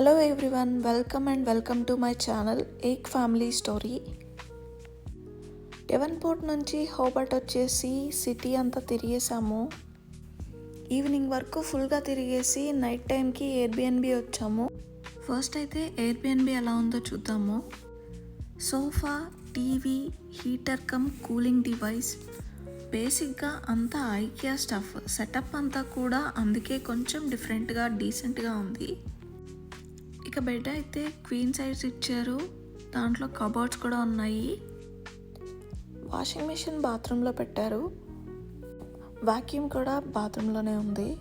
Hello everyone welcome and welcome to my channel Ek family story Devonport నుంచి Hobart వచ్చేసి city అంతా తిరిగేసాము evening వరకు ఫుల్గా తిరిగేసి నైట్ టైంకి ఎయిర్బిఎన్బి వచ్చాము. ఫస్ట్ అయితే ఎయిర్బిఎన్బి ఎలా ఉందో చూద్దాము. Sofa TV heater cum cooling device బేసిక్గా అంతా ఐకియా స్టఫ్ సెటప్ అంతా కూడా అందుకే కొంచెం డిఫరెంట్గా డీసెంట్గా ఉంది. ఇక బెడ్ అయితే క్వీన్ సైజ్ ఇచ్చారు. దాంట్లో కబోర్డ్స్ కూడా ఉన్నాయి. వాషింగ్ మిషన్ బాత్రూంలో పెట్టారు. వాక్యూమ్ కూడా బాత్రూంలోనే ఉంది.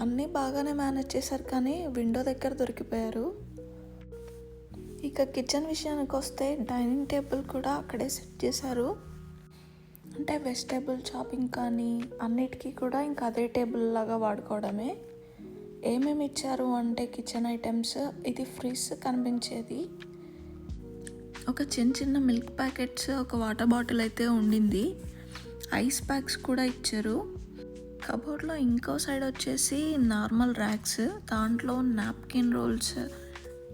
అన్నీ బాగానే మేనేజ్ చేశారు కానీ విండో దగ్గర దొరికిపోయారు. ఇక కిచెన్ విషయానికి వస్తే డైనింగ్ టేబుల్ కూడా అక్కడే సెట్ చేశారు. అంటే వెజిటేబుల్ షాపింగ్ కానీ అన్నిటికీ కూడా ఇంకా అదే టేబుల్ లాగా వాడుకోవడమే. ఏమేమి ఇచ్చారు అంటే కిచెన్ ఐటమ్స్ ఇది ఫ్రిజ్ కనిపించేది. ఒక చిన్న చిన్న మిల్క్ ప్యాకెట్స్ ఒక వాటర్ బాటిల్ అయితే ఉండింది. ఐస్ ప్యాక్స్ కూడా ఇచ్చారు. కబోర్డ్లో ఇంకో సైడ్ వచ్చేసి నార్మల్ ర్యాక్స్ దాంట్లో napkin rolls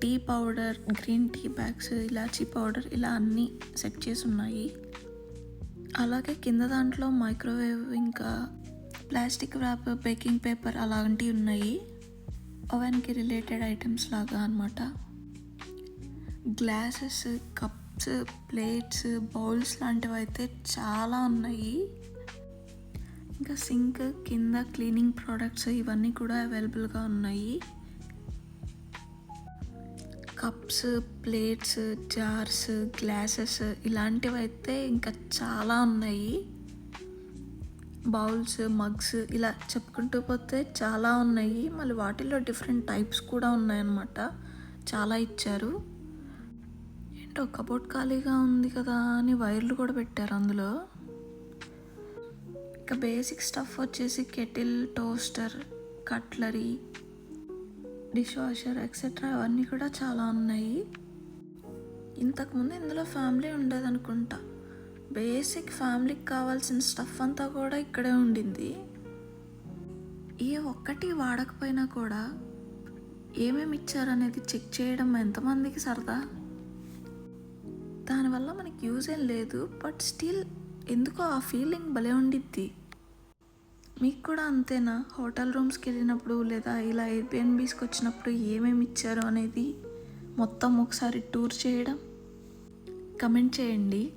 tea powder green tea bags ఇలాచీ పౌడర్ ఇలా అన్నీ సెట్ చేసి ఉన్నాయి. అలాగే కింద దాంట్లో మైక్రోవేవ్ ఇంకా ప్లాస్టిక్ వ్యాప్ బేకింగ్ పేపర్ అలాంటివి ఉన్నాయి. ఓవెన్కి రిలేటెడ్ ఐటమ్స్ లాగా అనమాట గ్లాసెస్ కప్స్ ప్లేట్స్ బౌల్స్ లాంటివి అయితే చాలా ఉన్నాయి. ఇంకా సింక్ కింద క్లీనింగ్ ప్రోడక్ట్స్ ఇవన్నీ కూడా అవైలబుల్గా ఉన్నాయి. కప్స్ ప్లేట్స్ జార్స్ గ్లాసెస్ ఇలాంటివి అయితే ఇంకా చాలా ఉన్నాయి. బౌల్స్ మగ్స్ ఇలా చెప్పుకుంటూ పోతే చాలా ఉన్నాయి. మళ్ళీ వాటిల్లో డిఫరెంట్ టైప్స్ కూడా ఉన్నాయన్నమాట. చాలా ఇచ్చారు. ఏంటో కబోర్డ్ ఖాళీగా ఉంది కదా అని వైర్లు కూడా పెట్టారు అందులో. ఇక బేసిక్ స్టఫ్ వచ్చేసి kettle toaster cutlery dish washer etcetera అవన్నీ కూడా చాలా ఉన్నాయి. ఇంతకుముందు ఇందులో ఫ్యామిలీ ఉండేదనుకుంటా. బేసిక్ ఫ్యామిలీకి కావాల్సిన స్టఫ్ అంతా కూడా ఇక్కడే ఉండింది. ఏ ఒక్కటి వాడకపోయినా కూడా ఏమేమి ఇచ్చారనేది చెక్ చేయడం ఎంతమందికి సరదా? దానివల్ల మనకి యూజ్ ఏం లేదు బట్ స్టిల్ ఎందుకో ఆ ఫీలింగ్ భలే ఉండిద్ది. మీకు కూడా అంతేనా? హోటల్ రూమ్స్కి వెళ్ళినప్పుడు లేదా ఇలా ఎయిర్బిఎన్బీస్కి వచ్చినప్పుడు ఏమేమి ఇచ్చారో అనేది మొత్తం ఒకసారి టూర్ చేయడం? కమెంట్ చేయండి.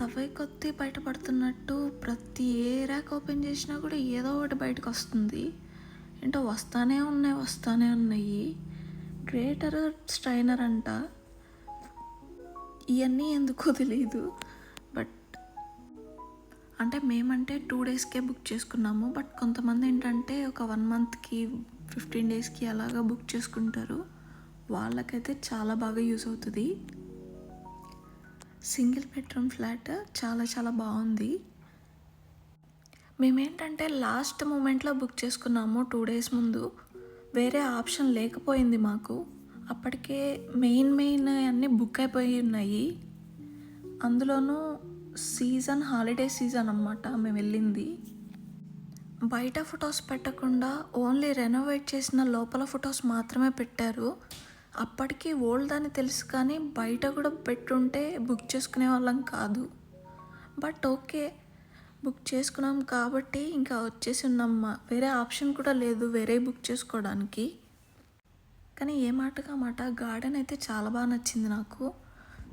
తవ్వే కొద్దీ బయటపడుతున్నట్టు ప్రతి ఏ ర్యాక్ ఓపెన్ చేసినా కూడా ఏదో ఒకటి బయటకు వస్తుంది ఏంటో వస్తానే ఉన్నాయి వస్తానే ఉన్నాయి. గ్రేటర్ స్ట్రైనర్ అంట. ఇవన్నీ ఎందుకో తెలియదు బట్ అంటే మేమంటే టూ డేస్కే బుక్ చేసుకున్నాము. బట్ కొంతమంది ఏంటంటే ఒక వన్ మంత్కి ఫిఫ్టీన్ డేస్కి అలాగా బుక్ చేసుకుంటారు. వాళ్ళకైతే చాలా బాగా యూస్ అవుతుంది. సింగిల్ బెడ్రూమ్ ఫ్లాట్ చాలా చాలా బాగుంది. మేమేంటంటే లాస్ట్ మూమెంట్లో బుక్ చేసుకున్నాము టూ డేస్ ముందు. వేరే ఆప్షన్ లేకపోయింది మాకు. అప్పటికే మెయిన్ మెయిన్ అన్నీ బుక్ అయిపోయి ఉన్నాయి. అందులోనూ సీజన్ హాలిడే సీజన్ అన్నమాట మేము వెళ్ళింది. బయట ఫొటోస్ పెట్టకుండా ఓన్లీ రెనోవేట్ చేసిన లోపల ఫొటోస్ మాత్రమే పెట్టారు. అప్పటికి ఓల్డ్ అని తెలుసు కానీ బయట కూడా పెట్టుంటే బుక్ చేసుకునే వాళ్ళం కాదు. బట్ ఓకే బుక్ చేసుకున్నాం కాబట్టి ఇంకా వచ్చేసి ఉన్నామ్మా వేరే ఆప్షన్ కూడా లేదు వేరే బుక్ చేసుకోవడానికి. కానీ ఏ మాటగా మాట గార్డెన్ అయితే చాలా బాగా నచ్చింది నాకు.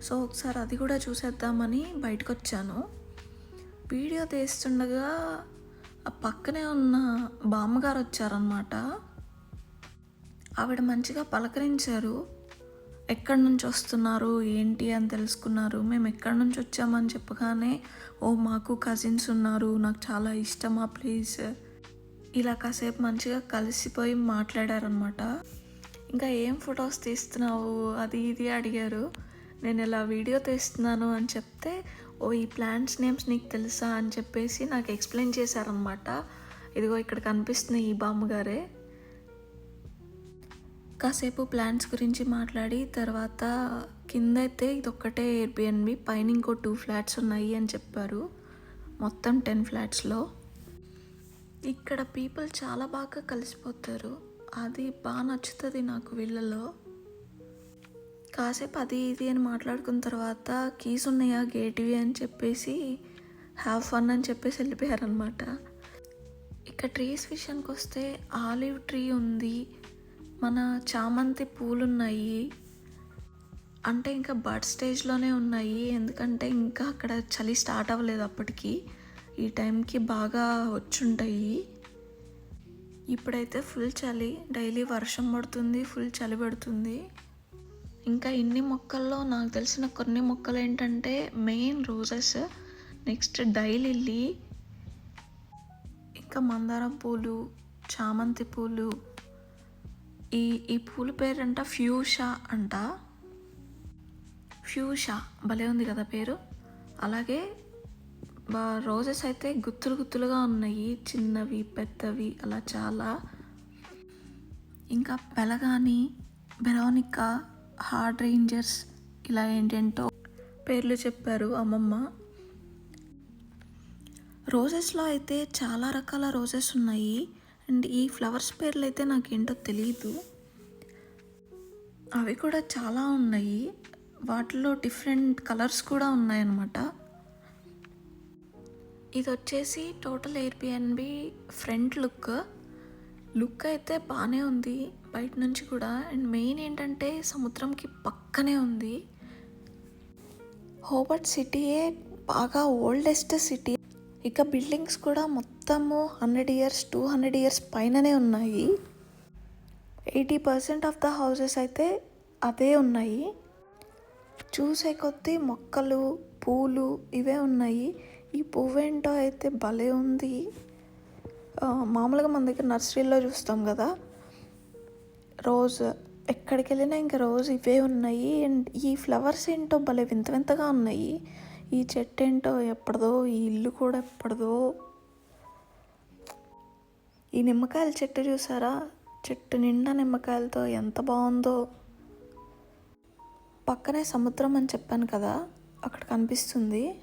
సో ఒకసారి అది కూడా చూసేద్దామని బయటకు వచ్చాను. వీడియో తీస్తుండగా ఆ పక్కనే ఉన్న బామ్మగారు వచ్చారనమాట ఆవిడ మంచిగా పలకరించారు. ఎక్కడి నుంచి వస్తున్నారు? ఏంటి? అని తెలుసుకున్నారు. మేము ఎక్కడి నుంచి వచ్చామని చెప్పగానే ఓ మాకు కజిన్స్ ఉన్నారు. నాకు చాలా ఇష్టం ఆ ప్లేస్ ఇలా కాసేపు మంచిగా కలిసిపోయి మాట్లాడారనమాట ఇంకా ఏం ఫొటోస్ తీస్తున్నావు? అది ఇది అడిగారు. నేను ఇలా వీడియో తీస్తున్నాను అని చెప్తే ఓ ఈ ప్లాంట్స్ నేమ్స్ నీకు తెలుసా? అని చెప్పేసి నాకు ఎక్స్ప్లెయిన్ చేశారనమాట ఇదిగో ఇక్కడ కనిపిస్తుంది ఈ బామ్మగారే. కాసేపు ప్లాంట్స్ గురించి మాట్లాడి తర్వాత కింద అయితే ఇదొక్కటే ఎయిర్బిఎన్బి పైన ఇంకో టూ ఫ్లాట్స్ ఉన్నాయి అని చెప్పారు. మొత్తం టెన్ ఫ్లాట్స్లో. ఇక్కడ పీపుల్ చాలా బాగా కలిసిపోతారు. అది బాగా నచ్చుతుంది నాకు వీళ్ళలో. కాసేపు అది ఇది అని మాట్లాడుకున్న తర్వాత కీస్ ఉన్నాయా గేట్వి అని చెప్పేసి హ్యావ్ ఫన్ అని చెప్పేసి వెళ్ళిపోయారనమాట ఇక ట్రీస్ విషయానికి వస్తే ఆలివ్ ట్రీ ఉంది. మన చామంతి పూలు ఉన్నాయి అంటే ఇంకా బర్డ్ స్టేజ్లోనే ఉన్నాయి. ఎందుకంటే ఇంకా అక్కడ చలి స్టార్ట్ అవ్వలేదు అప్పటికి. ఈ టైంకి బాగా వచ్చుంటాయి. ఇప్పుడైతే ఫుల్ చలి. డైలీ వర్షం పడుతుంది ఫుల్ చలి పడుతుంది. ఇంకా ఇన్ని మొక్కల్లో నాకు తెలిసిన కొన్ని మొక్కలు ఏంటంటే మెయిన్ రోజెస్ నెక్స్ట్ డైలిల్లీ ఇంకా మందారం పూలు చామంతి పూలు ఈ ఈ పూల పేరంట ఫ్యూషా అంట. ఫ్యూషా భలే ఉంది కదా పేరు. అలాగే బా- రోజెస్ అయితే గుత్తులు గుత్తులుగా ఉన్నాయి. చిన్నవి పెద్దవి అలా చాలా. ఇంకా బెలగాని బెరోనికా హార్డ్ రేంజర్స్ ఇలా ఏంటేంటో పేర్లు చెప్పారు అమ్మమ్మ. రోజెస్లో అయితే చాలా రకాల రోజెస్ ఉన్నాయి. అండ్ ఈ ఫ్లవర్స్ పేర్లు అయితే నాకేంటో తెలియదు అవి కూడా చాలా ఉన్నాయి. వాటిలో డిఫరెంట్ కలర్స్ కూడా ఉన్నాయన్నమాట. ఇది వచ్చేసి total Airbnb front look look అయితే బాగానే ఉంది బయట నుంచి కూడా. అండ్ మెయిన్ ఏంటంటే సముద్రంకి పక్కనే ఉంది. హోబర్ట్ సిటీయే బాగా ఓల్డెస్ట్ సిటీ ఇక బిల్డింగ్స్ కూడా మొత్తం మొత్తము hundred years two hundred years పైననే ఉన్నాయి. Eighty percent of the houses అయితే అదే ఉన్నాయి. చూసే కొద్దీ మొక్కలు పూలు ఇవే ఉన్నాయి. ఈ పువ్వేంటో అయితే భలే ఉంది. మామూలుగా మన దగ్గర నర్సరీలో చూస్తాం కదా. రోజ్ ఎక్కడికి వెళ్ళినా ఇంకా రోజు ఇవే ఉన్నాయి. అండ్ ఈ ఫ్లవర్స్ ఏంటో భలే వింత వింతగా ఉన్నాయి. ఈ చెట్టు ఏంటో ఎప్పటిదో ఈ ఇల్లు కూడా ఎప్పటిదో. ఈ నిమ్మకాయల చెట్టు చూసారా? చెట్టు నిండా నిమ్మకాయలతో ఎంత బాగుందో. పక్కనే సముద్రం అని చెప్పాను కదా అక్కడ కనిపిస్తుంది.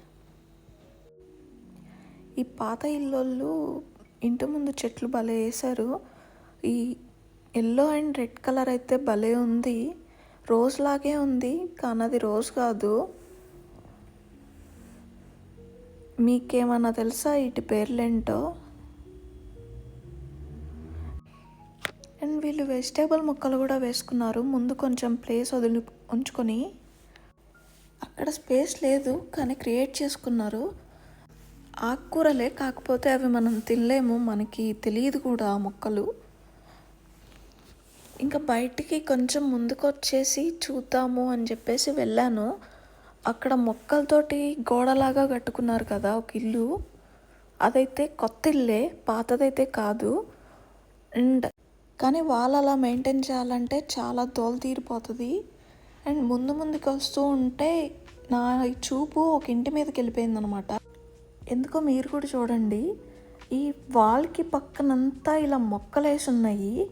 ఈ పాత ఇల్లోళ్ళు ఇంటి ముందు చెట్లు భలే వేశారు. ఈ ఎల్లో అండ్ రెడ్ కలర్ అయితే భలే ఉంది. రోజు లాగే ఉంది కానీ అది రోజు కాదు. మీకేమన్నా తెలుసా వీటి పేర్లేంటో? అండ్ వీళ్ళు వెజిటేబుల్ మొక్కలు కూడా వేసుకున్నారు. ముందు కొంచెం ప్లేస్ వదిలి ఉంచుకొని. అక్కడ స్పేస్ లేదు కానీ క్రియేట్ చేసుకున్నారు. ఆకుకూరలే కాకపోతే అవి మనం తినలేము మనకి తెలియదు కూడా ఆ మొక్కలు. ఇంకా బయటికి కొంచెం ముందుకు వచ్చేసి చూద్దాము అని చెప్పేసి వెళ్ళాను. అక్కడ మొక్కలతోటి గోడలాగా కట్టుకున్నారు కదా ఒక ఇల్లు. అదైతే కొత్త ఇల్లే పాతదైతే కాదు. అండ్ కానీ వాళ్ళు అలా మెయింటైన్ చేయాలంటే చాలా దోలు తీరిపోతుంది. అండ్ ముందు ముందుకు వస్తూ ఉంటే నా ఈ చూపు ఒక ఇంటి మీదకి వెళ్ళిపోయింది అనమాట ఎందుకో మీరు కూడా చూడండి ఈ వాల్కి పక్కనంతా ఇలా మొక్కలు వేసి ఉన్నాయి.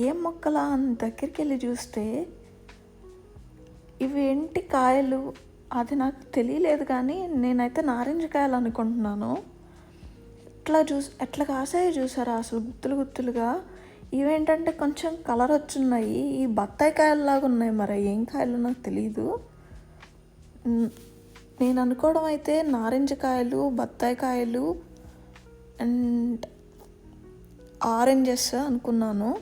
ఏం మొక్కలా అని దగ్గరికి వెళ్ళి చూస్తే ఇవి ఏంటి కాయలు? అది నాకు తెలియలేదు కానీ నేనైతే నారింజ కాయలు అనుకుంటున్నాను. ఎట్లా చూసి ఎట్లా కాసాయో చూసారా అసలు గుత్తులు గుత్తులుగా? ఇవేంటంటే కొంచెం కలర్ వచ్చున్నాయి. ఈ బత్తాయి కాయల్లాగా ఉన్నాయి మరి. ఏం కాయలు నాకు తెలీదు. నేను అనుకోవడం అయితే నారింజ కాయలు బత్తాయి కాయలు అండ్ ఆరెంజెస్ అనుకున్నాను.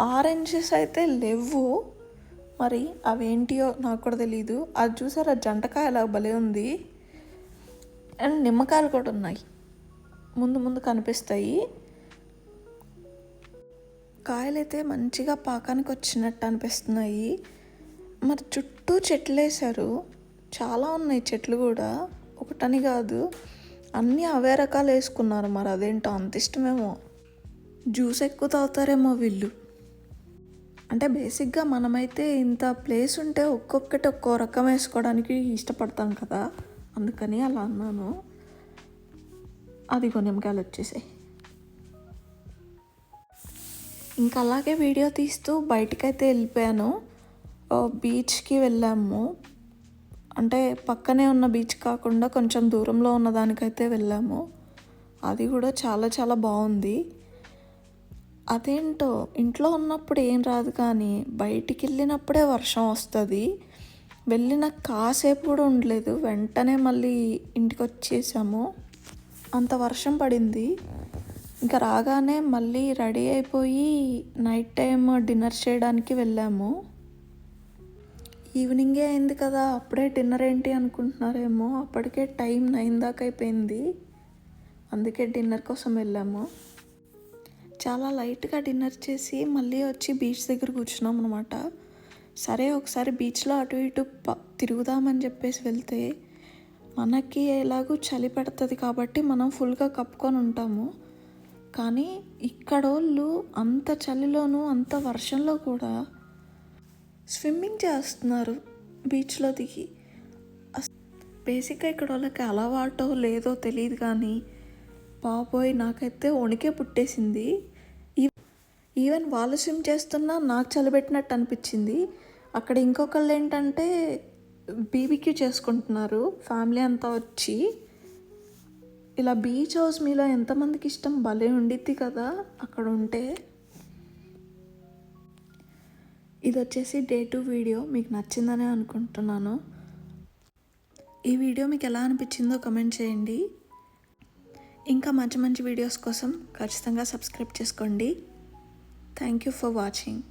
ఆరెంజెస్ అయితే లేవు. మరి అవేంటియో నాకు కూడా తెలియదు అది చూసారా? జంటకాయలా భలే ఉంది. అండ్ నిమ్మకాయలు కూడా ఉన్నాయి. ముందు ముందు కనిపిస్తాయి. కాయలైతే మంచిగా పాకానికి వచ్చినట్టు అనిపిస్తున్నాయి మరి చుట్టూ చెట్లు వేశారు చాలా ఉన్నాయి చెట్లు కూడా. ఒకటని కాదు అన్నీ అవే రకాలు వేసుకున్నారు మరి అదేంటో అంత ఇష్టమేమో. జ్యూస్ ఎక్కువ తాగుతారేమో వీళ్ళు. అంటే బేసిక్గా మనమైతే ఇంత ప్లేస్ ఉంటే ఒక్కొక్కటి ఒక్కో రకం వేసుకోవడానికి ఇష్టపడతాం కదా. అందుకని అలా అన్నాను. అది నిమ్మకాయలు వచ్చేసాయి. ఇంకా అలాగే వీడియో తీస్తూ బయటకైతే వెళ్ళిపోయాను. బీచ్కి వెళ్ళాము. అంటే పక్కనే ఉన్న బీచ్ కాకుండా కొంచెం దూరంలో ఉన్న దానికైతే వెళ్ళాము. అది కూడా చాలా చాలా బాగుంది. అదేంటో ఇంట్లో ఉన్నప్పుడు ఏం రాదు కానీ బయటికి వెళ్ళినప్పుడే వర్షం వస్తుంది. వెళ్ళిన కాసేపు కూడా ఉండలేదు. వెంటనే మళ్ళీ ఇంటికి వచ్చేసాము అంత వర్షం పడింది. ఇంకా రాగానే మళ్ళీ రెడీ అయిపోయి నైట్ టైం డిన్నర్ చేయడానికి వెళ్ళాము. ఈవినింగే అయింది కదా అప్పుడే డిన్నర్ ఏంటి అనుకుంటున్నారేమో అప్పటికే టైం నైన్ దాకా అయిపోయింది. అందుకే డిన్నర్ కోసం వెళ్ళాము. చాలా లైట్గా డిన్నర్ చేసి మళ్ళీ వచ్చి బీచ్ దగ్గర కూర్చున్నాం అనమాట సరే ఒకసారి బీచ్లో అటు ఇటు ప తిరుగుదామని చెప్పేసి వెళ్తే మనకి ఎలాగూ చలి పెడుతుంది కాబట్టి మనం ఫుల్గా కప్పుకొని ఉంటాము. కానీ ఇక్కడోళ్ళు అంత చలిలోనూ అంత వర్షంలో కూడా స్విమ్మింగ్ చేస్తున్నారు బీచ్లో దిగి. బేసిక్గా ఇక్కడ వాళ్ళకి అలవాటో లేదో తెలియదు కానీ బాబోయ్ నాకైతే వణికే పుట్టేసింది. ఈవెన్ వాళ్ళు స్విమ్ చేస్తున్నా నాకు చలిపెట్టినట్టు అనిపించింది. అక్కడ ఇంకొకళ్ళు ఏంటంటే బీబీక్యూ చేసుకుంటున్నారు ఫ్యామిలీ అంతా వచ్చి. ఇలా బీచ్ హౌస్ మీలో ఎంతమందికి ఇష్టం? భలే ఉండిద్ది కదా అక్కడ ఉంటే ఇది వచ్చేసి డే టూ వీడియో మీకు నచ్చిందనే అనుకుంటున్నాను. ఈ వీడియో మీకు ఎలా అనిపించిందో కమెంట్ చేయండి. ఇంకా మంచి మంచి వీడియోస్ కోసం ఖచ్చితంగా సబ్స్క్రైబ్ చేసుకోండి. Thank you for watching